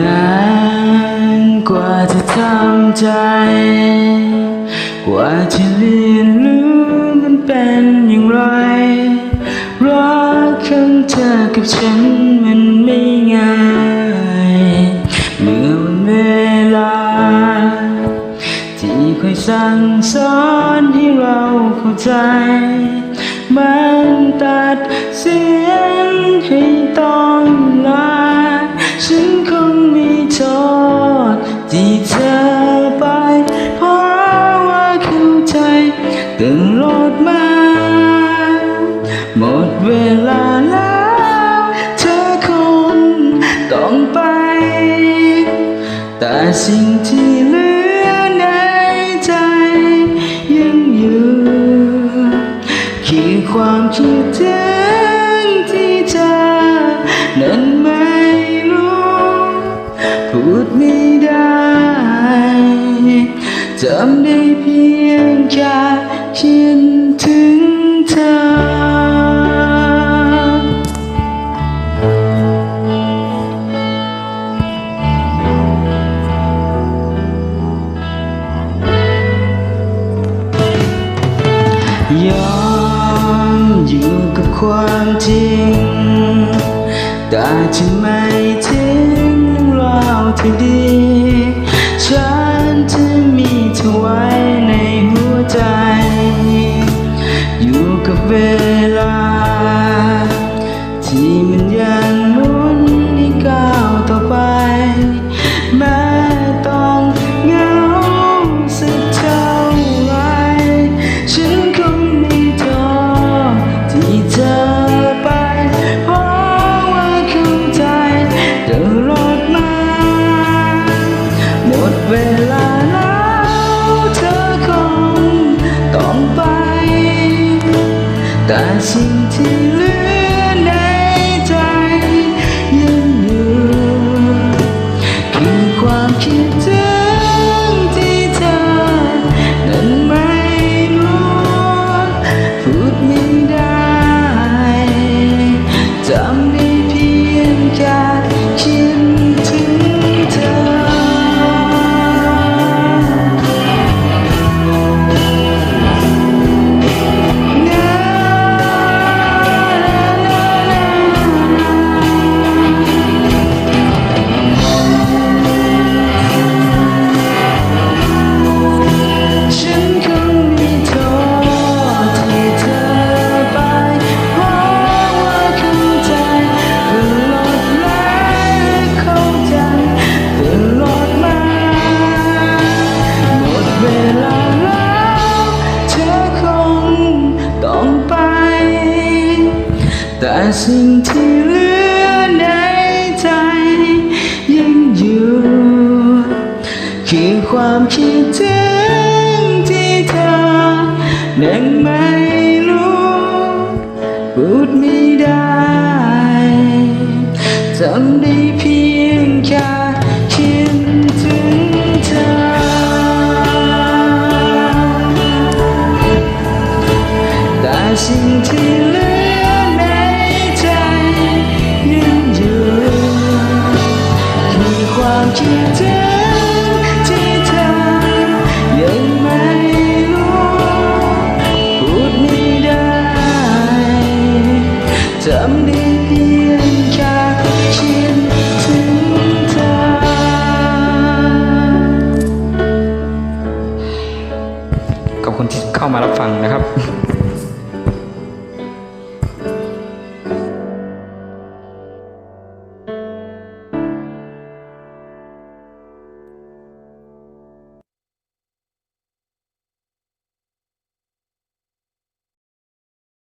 นานกว่าจะทำใจ กว่าจะเรียนรู้มันเป็นอย่างไร รักของเธอกับฉันมันไม่ง่าย เมื่อวันเวลา ที่คอยสั่งสอนให้เราเข้าใจ มันตัดเสียง ตลอดมา หมดเวลาแล้ว เธอคงต้องไป แต่สิ่งที่เหลือในใจ ยังอยู่คือความคิดถึงที่เธอนั้นไม่รู้ พูดไม่ได้จำได้เพียงแค่ คิดถึงเธอ ยอมอยู่กับความจริง แต่จะไม่ทิ้งเรื่องราวที่ดี เวลาแล้วเธอคงต้องไป แต่สิ่งที่เหลือในใจยังอยู่คือความคิดถึง แต่สิ่งที่เหลือในใจยังอยู่คือความคิดถึงที่เธอนั้นไม่รู้พูดไม่ได้จำได้เพียงแค่คิดถึงเธอ แต่สิ่งที่เหลือ ขอบคุณที่เข้ามารับฟังนะครับ